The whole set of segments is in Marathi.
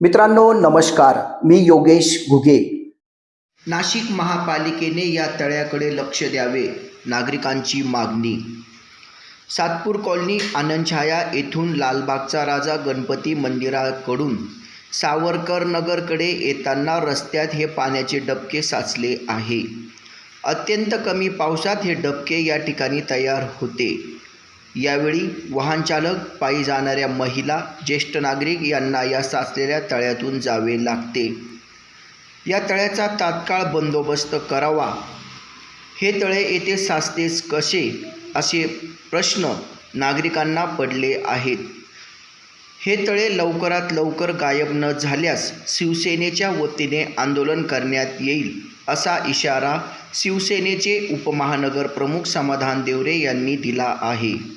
मित्रांनो नमस्कार. मी योगेश घुगे. नाशिक महापालिकेने या तळ्याकडे लक्ष द्यावे नागरिकांची मागणी. सातपूर कॉलनी आनंदछाया येथून लालबागचा राजा गणपती मंदिराकडून सावरकर नगरकडे येताना रस्त्यात हे पाण्याचे डबके साचले आहे. अत्यंत कमी पावसात हे डबके या ठिकाणी तयार होते. यावेळी वाहनचालक पायी जाणाऱ्या महिला ज्येष्ठ नागरिक यांना या साचलेल्या तळ्यातून जावे लागते. या तळ्याचा तात्काळ बंदोबस्त करावा. हे तळे येथे साचतेच कसे? असे प्रश्न नागरिकांना पडले आहेत. हे तळे लवकरात लवकर गायब न झाल्यास शिवसेनेच्या वतीने आंदोलन करण्यात येईल असा इशारा शिवसेनेचे उपमहानगर प्रमुख समाधान देवरे यांनी दिला आहे.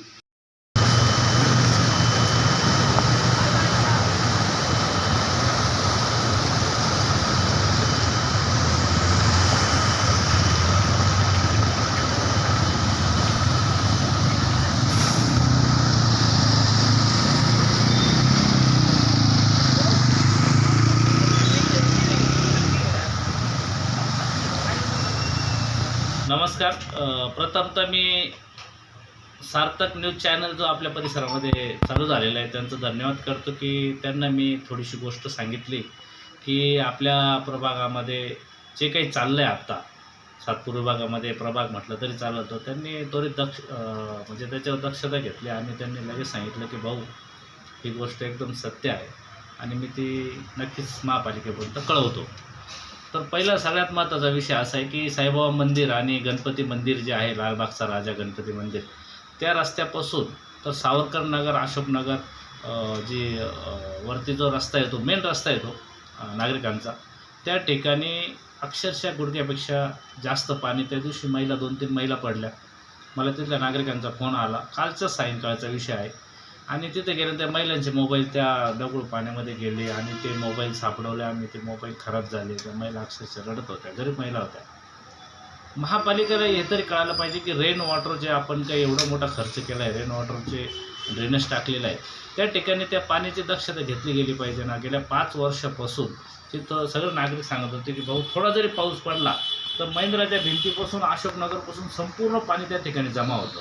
नमस्कार. प्रथमतः मी सार्थक न्यूज चॅनल जो आपल्या परिसरामध्ये चालू झालेला आहे त्यांचं धन्यवाद करतो की त्यांना मी थोडीशी गोष्ट सांगितली की आपल्या प्रभागामध्ये जे काही चाललं आहे आत्ता सातपूर विभागामध्ये प्रभाग म्हटलं तरी चाललं तर त्यांनी त्वरित दक्ष म्हणजे त्याच्यावर दक्षता घेतली आणि त्यांनी लगेच सांगितलं की भाऊ ही गोष्ट एकदम सत्य आहे. आणि मी ती नक्कीच महापालिकेपर्यंत कळवतो. तर पहिला सगळ्यात महत्त्वाचा विषय असा आहे की साईबाबा मंदिर आणि गणपती मंदिर जे आहे लालबागचा राजा गणपती मंदिर त्या रस्त्यापासून तर सावरकर नगर अशोकनगर जी वरती जो रस्ता येतो मेन रस्ता येतो नागरिकांचा त्या ठिकाणी अक्षरशः गुडघ्यापेक्षा जास्त पाणी त्या दिवशी महिला दोन तीन महिला पडल्या. मला तिथल्या नागरिकांचा फोन आला. कालचा सायंकाळचा विषय आहे. आणि तिथे गेलं त्या महिलांचे मोबाईल त्या दगड पाण्यामध्ये गेले आणि ते मोबाईल सापडवले आणि ते मोबाईल खराब झाले. त्या महिला अक्षरशः रडत होत्या गरीब महिला होत्या. महापालिकेला हे तरी कळालं पाहिजे की रेन वॉटर जे आपण काही एवढा मोठा खर्च केला आहे रेन वॉटरचे ड्रेनेज टाकलेलं आहे त्या ठिकाणी त्या पाण्याची दक्षता घेतली गेली पाहिजे ना. गेल्या पाच वर्षापासून तिथं सगळे नागरिक सांगत होते की भाऊ थोडा जरी पाऊस पडला तर महिंद्राच्या भिंतीपासून अशोकनगरपासून संपूर्ण पाणी त्या ठिकाणी जमा होतं.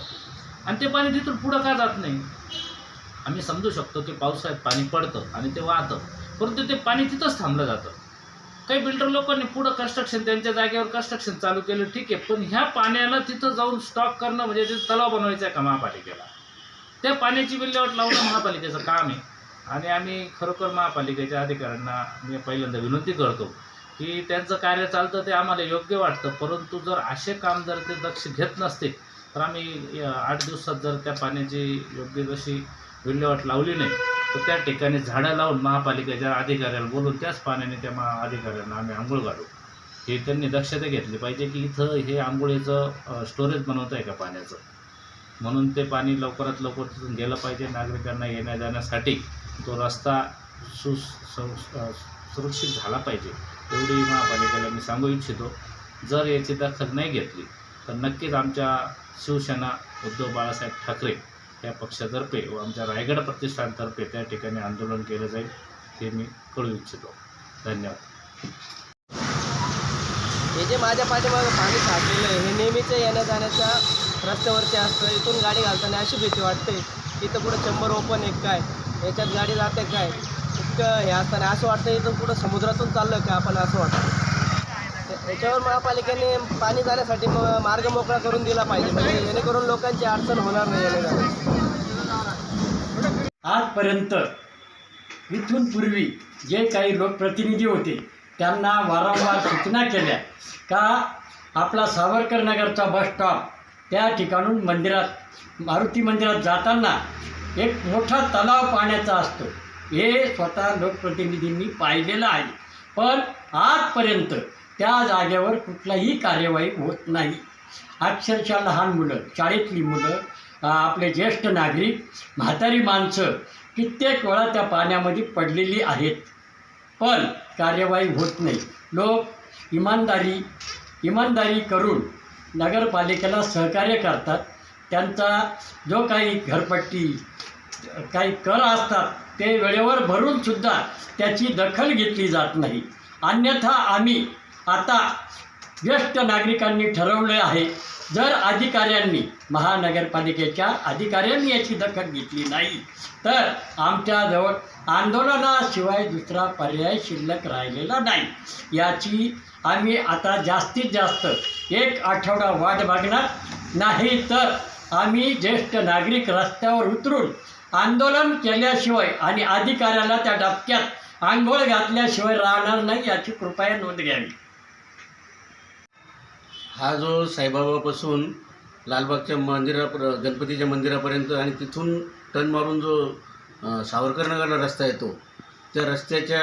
आणि ते पाणी तिथून पुढं का जात नाही? आम्ही समजू शकतो की पावसाळ्यात पाणी पडतं आणि ते वाहतं. परंतु ते पाणी तिथंच थांबलं जातं. काही बिल्डर लोकांनी पुढं कन्स्ट्रक्शन त्यांच्या जागेवर कन्स्ट्रक्शन चालू केलं ठीक आहे. पण ह्या पाण्याला तिथं जाऊन स्टॉक करणं म्हणजे ते तलाव बनवायचा आहे का महापालिकेला? त्या पाण्याची विल्हेवाट लावणं महापालिकेचं काम आहे. आणि आम्ही खरोखर महापालिकेच्या अधिकाऱ्यांना मी पहिल्यांदा विनंती करतो की त्यांचं कार्य चालतं ते आम्हाला योग्य वाटतं. परंतु जर असे काम जर ते दक्ष घेत नसते तर आम्ही आठ दिवसात जर त्या पाण्याची योग्य जशी विल्हेवाट लावली नाही तर त्या ठिकाणी झाडं लावून महापालिकेच्या अधिकाऱ्याला बोलून त्याच पाण्याने त्या महा अधिकाऱ्यांना आम्ही आंघोळ घालू. हे त्यांनी दक्षता घेतली पाहिजे की इथं हे आंघोळीचं स्टोरेज बनवतं आहे का पाण्याचं? म्हणून ते पाणी लवकरात लवकर तिथून गेलं पाहिजे नागरिकांना येण्या जाण्यासाठी तो रस्ता सु सुरक्षित झाला पाहिजे एवढी महापालिकेला मी सांगू इच्छितो. जर याची दखल नाही घेतली तर नक्कीच आमच्या शिवसेना उद्धव बाळासाहेब ठाकरे या पक्षातर्फे व आमच्या रायगड प्रतिष्ठानतर्फे त्या ठिकाणी आंदोलन केलं जाईल ते मी कळू इच्छितो. धन्यवाद. हे जे माझ्या पाठीमागं पाणी साठलेलं आहे हे नेहमीचं येण्या जाण्याच्या रस्त्यावरती असतं. इथून गाडी घालताना अशी भीती वाटते इथं पुढं चंबर ओपन आहे काय याच्यात गाडी जाते काय? इतकं हे असताना असं वाटतं इथं पुढं समुद्रातून चाललं का आपण असं वाटतं. याच्यावर महापालिकेने पाणी जाण्यासाठी म मार्ग मोकळा करून दिला पाहिजे. म्हणजे जेणेकरून लोकांची अडचण होणार नाही आजपर्यंत इथून पूर्वी जे काही लोकप्रतिनिधी होते त्यांना वारंवार सूचना केल्या का आपला सावरकर नगरचा बस स्टॉप त्या ठिकाणून मंदिरात मारुती मंदिरात जाताना एक मोठा तलाव पाण्याचा असतो. हे स्वतः लोकप्रतिनिधींनी पाहिलेलं आहे. पण आजपर्यंत त्या जागेवर कुठलाही कार्यवाही होत नाही. अक्षरशः लहान मुलं शाळेतली मुलं आपले ज्येष्ठ नागरिक म्हातारी माणसं कित्येक वेळा त्या पाण्यामध्ये पडलेली आहेत. पण कार्यवाही होत नाही. लोक इमानदारी इमानदारी करून नगरपालिकेला सहकार्य करतात. त्यांचा जो काही घरपट्टी काही कर असतात ते वेळेवर भरूनसुद्धा त्याची दखल घेतली जात नाही. अन्यथा आम्ही आता ज्येष्ठ नागरिकांनी ठरवले आहे जर अधिकाऱ्यांनी महानगरपालिकेच्या अधिकाऱ्यांनी याची दखल घेतली नाही तर आमच्याजवळ आंदोलनाशिवाय दुसरा पर्याय शिल्लक राहिलेला नाही. याची आम्ही आता जास्तीत जास्त एक आठवडा वाट बघणार नाही तर आम्ही ज्येष्ठ नागरिक रस्त्यावर उतरून आंदोलन केल्याशिवाय आणि अधिकाऱ्याला त्या डबक्यात आंघोळ घातल्याशिवाय राहणार नाही याची कृपया नोंद घ्यावी. हा जो साईबाबापासून लालबागच्या मंदिरा गणपतीच्या मंदिरापर्यंत आणि तिथून टर्न मारून जो सावरकरनगरला सावरकर नगरला रस्ता येतो त्या रस्त्याच्या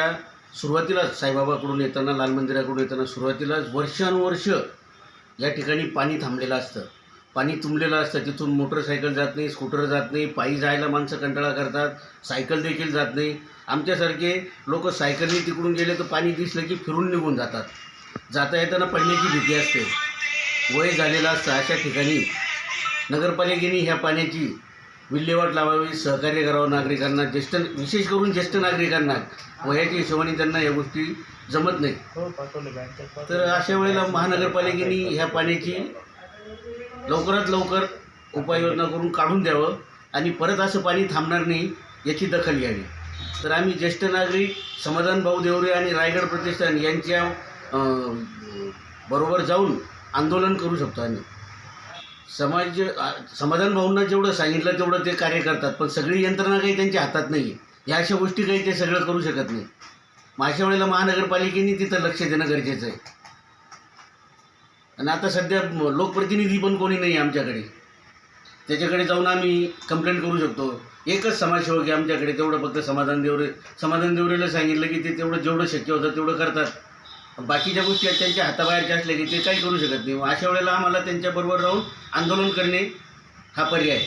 सुरुवातीलाच साईबाबाकडून येताना लाल मंदिराकडून येताना सुरुवातीलाच वर्षानुवर्ष या ठिकाणी पाणी थांबलेलं असतं. पाणी तुंबलेलं असतं. तिथून मोटरसायकल जात नाही स्कूटर जात नाही पायी जायला माणसं कंटाळा करतात सायकल देखील जात नाही. आमच्यासारखे लोक सायकलने तिकडून गेले तर पाणी दिसलं की फिरून निघून जातात. जाता येताना पडण्याची भीती असते. वय झालेला असतं अशा ठिकाणी नगरपालिकेने ह्या पाण्याची विल्हेवाट लावावी सहकार्य करावं नागरिकांना ज्येष्ठ विशेष करून ज्येष्ठ नागरिकांना. वयाच्या हिशोबाने त्यांना या गोष्टी जमत नाही. तर अशा वेळेला महानगरपालिकेने ह्या पाण्याची लवकरात लवकर उपाययोजना करून काढून द्यावं आणि परत असं पाणी थांबणार नाही याची दखल घ्यावी. तर आम्ही ज्येष्ठ नागरिक समाधान भाऊ देवरे आणि रायगड प्रतिष्ठान यांच्या बरोबर जाऊन आंदोलन करू शकतो आम्ही. समाज समाधान भाऊंना जेवढं सांगितलं तेवढं ते कार्य करतात. पण सगळी यंत्रणा काही त्यांच्या हातात नाही आहे ह्या अशा गोष्टी काही ते सगळं करू शकत नाही. मग अशा वेळेला महानगरपालिकेने तिथं लक्ष देणं गरजेचं आहे. आणि आता सध्या लोकप्रतिनिधी पण कोणी नाही आहे आमच्याकडे. त्याच्याकडे जाऊन आम्ही कंप्लेंट करू शकतो. एकच समाजसेवक आहे आमच्याकडे. तेवढं फक्त समाधान देवरे समाधान देवरेला सांगितलं की ते तेवढं जेवढं शक्य होतं तेवढं करतात. बाकीच्या गोष्टी आहेत त्यांच्या हाताबाहेरच्या असल्या की ते काही करू शकत नाही. मग अशा वेळेला आम्हाला त्यांच्याबरोबर राहून आंदोलन करणे हा पर्याय